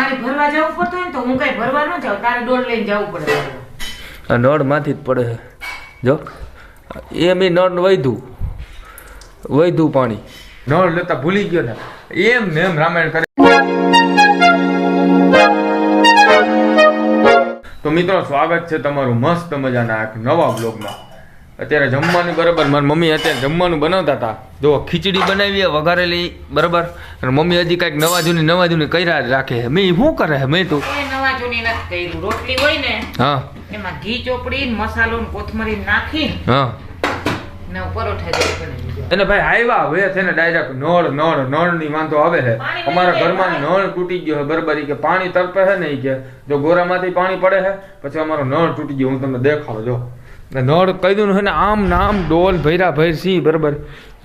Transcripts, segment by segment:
પાણી ભરવા જવું પડતું હોય ને તો હું કઈ ભરવા ન જાઉં તારે ડોલ લઈને જવું પડે આ નળમાંથી જ પડે જો એમ એ નળ વૈધું. વૈધું પાણી. નળ લેતા ભૂલી ગયો ને. એમ ને એમ રામાયણ કરે. તો મિત્રો સ્વાગત છે તમારું મસ્ત મજાના એક નવા બ્લોગમાં અત્યારે જમવાનું બરાબર મારી મમ્મી અત્યારે જમવાનું બનાવતા હતા. જો ખીચડી બનાવી વઘારેલી બરાબર? અને મમ્મી હજી કાંઈક નવા જૂની નવા જૂની કર્યા રાખે મેં શું કરે મેં તું નવા જૂની નથી કર્યું. રોટલી હોય ને હા. એમાં ઘી ચોપડી મસાલો કોથમરી નાખી હા. ને પરોઠા ભાઈ આવ્યા હવે છે ને ડાયરેક્ટ નળ નળ નળની વાંધો આવે છે. અમારા ઘરમાં નળ તૂટી ગયો છે બરાબર? કે પાણી તરપે છે ને કે જો ગોરામાંથી પાણી પડે છે પછી અમારો નળ તૂટી ગયો હું તમને દેખાડો જો. નળ દઉં છે ને આમ નામ ડોલ ભૈરા ભૈર સિંહ બરાબર.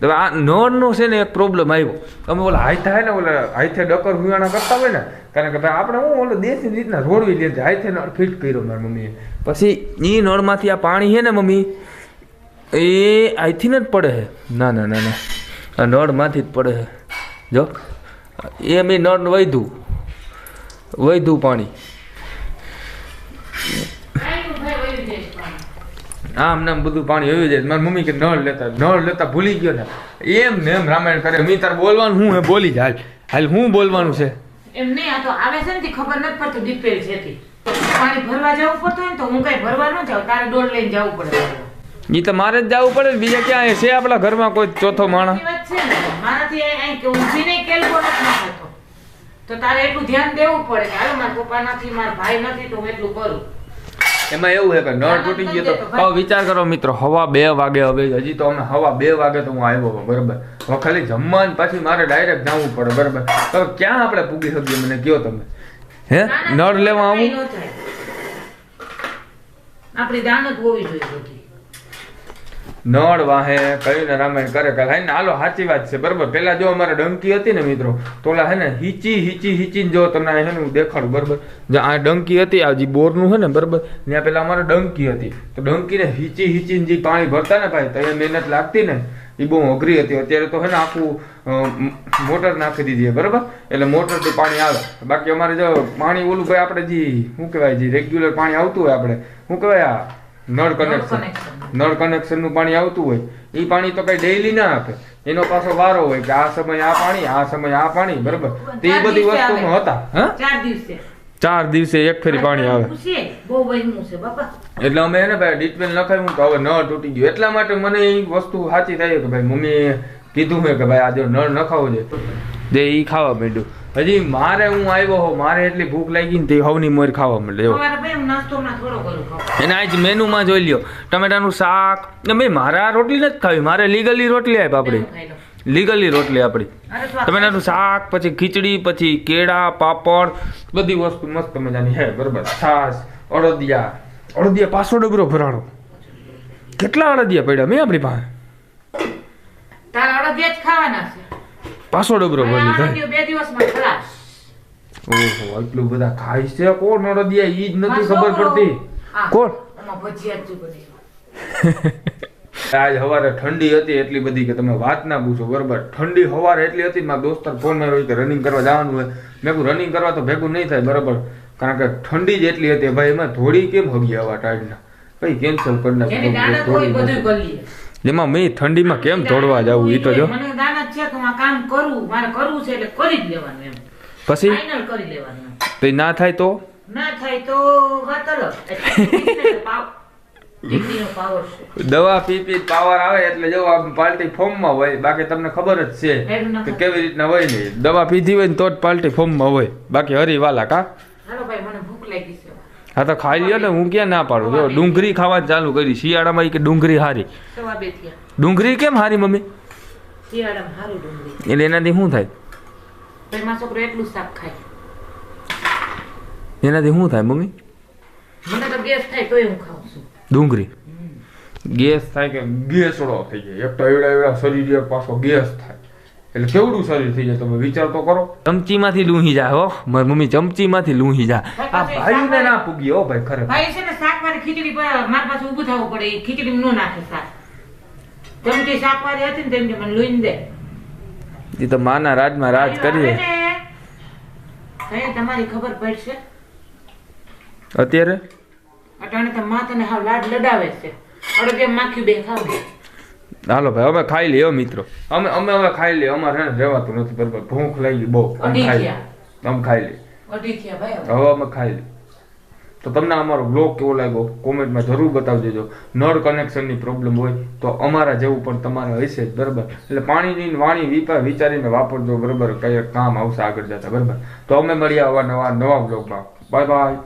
હવે આ નળનો છે ને એક પ્રોબ્લેમ આવ્યો. અમે ઓલા હાથે હે ને ઓલા હાથે ડકર હુયાણા કરતા હોય ને, કારણ કે ભાઈ આપણે હું ઓલો દેશી રીતના રોડવી લે હાથે નળ ફિટ કર્યો મારી મમ્મીએ. પછી એ નળમાંથી આ પાણી છે ને મમ્મી, એ અહીંથી ને જ પડે છે ના ના ના ના. આ નળમાંથી જ પડે છે જો, એ મેં નળ વૈધું વૈધું પાણી આયુ ભાઈ વયું જાય છે પાણી. આમ નામ બધું પાણી આવી જાય. મારી મમ્મી કે નળ લેતા નળ લેતા ભૂલી ગયો ને. એમ ને એમ રામાયણ કરે. મેં તાર બોલવાનું હું બોલી જ હાલ હાલ હું બોલવાનું છે? એમ નહીં આ તો આવે છે ને ખબર નથી પડતી ડીપેલ છે પાણી ભરવા જવું પડતું હોય તો હું કઈ ભરવા ન જાઉં તારે ડોલ લઈને જવું પડે એ તો મારે જ જવું પડે બીજા ક્યાં છે આપણા ઘરમાં કોઈ ચોથો માણસ? મારાથી અહીં- કે ઊંઘીને કેલકો નથી થતો તો તારે એટલું ધ્યાન દેવું પડે કે હાલો મારા પપ્પા નથી મારા ભાઈ નથી તો હું એટલું કરું. એમાં એવું છે કે નળ તૂટી ગયો તો હવે વિચાર કરો મિત્રો હવા બે વાગે હવે હજી તો અમે હવા બે વાગે તો હું આવ્યો હતો, બરાબર? હવે ખાલી જમવા પાછી મારે ડાયરેક્ટ જવું પડે બરાબર? હવે ક્યાં આપણે પૂગી શકીએ? મને કયો તમે. હે? નળ લેવા આવું? આપણી દાન હોવી જોઈએ નળ વાહે કઈને રામાયણ કરે કે હાઈ હાલો, સાચી વાત છે, બરાબર. પેલા જો અમારે ડંકી હતી ને મિત્રો, તો ઓલા હે ને હીચી હીચી હીચી જો તમને હે ને હું દેખાડું, બરાબર. આ ડંકી હતી, આ જે બોરનું છે ને, બરાબર, ત્યાં પેલા અમારે ડંકી હતી. તો ડંકીને હીચી, હીચીને જે પાણી ભરતા ને ભાઈ, તો મહેનત લાગતી ને, એ બહુ અઘરી હતી. અત્યારે તો હે ને આખું મોટર નાખી દીધી બરાબર? એટલે મોટરથી પાણી આવે. બાકી અમારે જો પાણી ઓલું ભાઈ આપણે જે, શું કહેવાય, જે રેગ્યુલર પાણી આવતું હોય આપણે, શું કહેવાય આ? નળ કનેક્શન નળ કનેક્શનનું પાણી આવતું હોય એ પાણી તો કઈ ડેઈલી ના આપે. એનો પાછો વારો હોય કે આ સમય આ પાણી આ સમય આ પાણી બરાબર? તો એ બધી વસ્તુમાં હતા હા? ચાર દિવસે. એક ફેરી પાણી આવે. એટલે અમે એને ભાઈ ડિટેલ લખાવ્યું તો હવે નળ તૂટી ગયું. એટલા માટે મને એ વસ્તુ સાચી થાય કે ભાઈ મમ્મીએ કીધું મેં કે ભાઈ આજે નળ નખાવો છે. જે એ ખાવા માંડ્યું. હજી મારે હું આવ્યો હો મારે એટલી ભૂખ લાગી ને તે હવની મોર ખાવા મળે એવો. ભાઈ. એને આજ મેનુમાં જોઈ લ્યો ટમેટાનું શાક. ને મેં મારે રોટલી નથી ખાવી મારે લીગલી રોટલી આપ આપણી. લીગલી રોટલી આપણી ટમેટાનું શાક પછી ખીચડી પછી કેળા પાપડ બધી વસ્તુ મસ્ત મજાની હે બરોબર. છાશ અડદિયા. અડદિયા પાસો ડબરો ભરાણો. કેટલા અડદિયા પડ્યા મેં આપણી પાસે? તારા અડદિયા જ ખાવાના છે. પાસો ડબરો ભરી થાય બે દિવસમાં ખલાસ. ઓહો એટલું બધા ખાય છે? કોણ અડદિયા? ઈ જ નથી ખબર પડતી. કોણ. આજ સવારે ઠંડી હતી એટલી બધી કે તમે વાત ના પૂછો બરોબર. ઠંડી સવારે એટલી હતી મારા દોસ્તાર ફોનમાં કે રનિંગ કરવા જવાનું હોય. મેં કહું રનિંગ કરવા તો ભેગું નહીં થાય બરોબર. કારણ કે ઠંડી જ એટલી હતી ભાઈ એમાં થોડી કેમ હગી હવા ટાઈડના કઈ કેન્સલ કરી નાખો એમાં મેં ઠંડીમાં કેમ દોડવા જવું એ તો જો. મને દાનત છે કે માં કામ કરું મારે કરવું છે એટલે કરી જ લેવાનું એમ. પછી? ફાઇનલ કરી લેવાનું તો ના થાય તો? ના થાય તો વાત અલગ. દવા પી પી પાવર આવે એટલે જો આ પાલટી ફોર્મમાં હોય બાકી તમને ખબર જ છે કે કેવી રીતના હોય ને. દવા પીધી હોય ને તો જ પાલટી ફોર્મમાં હોય. બાકી હરીવાલા કા હાલો ભાઈ મને ભૂખ લાગી છે હા તો ખાઈ લ્યો ને હું ક્યાં ના પાડું? જો ડુંગળી ખાવા ચાલુ કરી. શિયાળામાં કે ડુંગળી હારી. ડુંગળી કેમ હારી મમ્મી? એટલે એનાથી શું થાય? છોકરો એટલું શાક ખાય. એનાથી શું થાય મમ્મી? મને તો ગેસ થાય તોય હું ખાઉં છું. ડુંગળી? ગેસ થાય કે ગેસડો થઈ જાય. એક તો એવડા એવડા શરીર પાછો ગેસ થાય. એટલે કેવડું શરીર થઈ જાય તમે વિચાર તો કરો. ચમચીમાંથી લૂહી જા હો. મારી મમ્મી ચમચીમાંથી લૂહી જા. આ ભાઈને ના પૂગી હો ભાઈ ખરે ભાઈ છે ને શાક વાળી ખીચડી પર મારી પાસે ઊભું થવું પડે. એ ખીચડી નો નાખે શાક. ચમચી શાક વાળી હતી ને તેમને મને લૂઈને દે. એ તો માના રાજમાં રાજ કરીએ. હે તમારી ખબર પડશે. અત્યારે? અટાણે તો માં તને હાવ લાડ લડાવે છે. અડગે માખ્યું બે ખાવ. હાલો ભાઈ અમે ખાઈ લઈએ મિત્રો. અમે અમે હવે ખાઈ લઈએ. અમારે રહેવાતું નથી બરાબર. ભૂખ લાગી બહુ. અમે ખાઈ અમે ખાઈ લઈએ. હવે. હવે અમે ખાઈ લઈએ. તો તમને અમારો બ્લોગ કેવો લાગ્યો? કોમેન્ટમાં જરૂર બતાવી દેજો નળ કનેક્શનની પ્રોબ્લેમ હોય તો અમારા જેવું પણ તમારે હશે બરાબર? એટલે પાણીની વાણી વિપા વિચારીને વાપરજો બરાબર? કઈ કામ આવશે આગળ જતા બરાબર? તો અમે મળીએ આવા નવા નવા બ્લોગમાં બાય બાય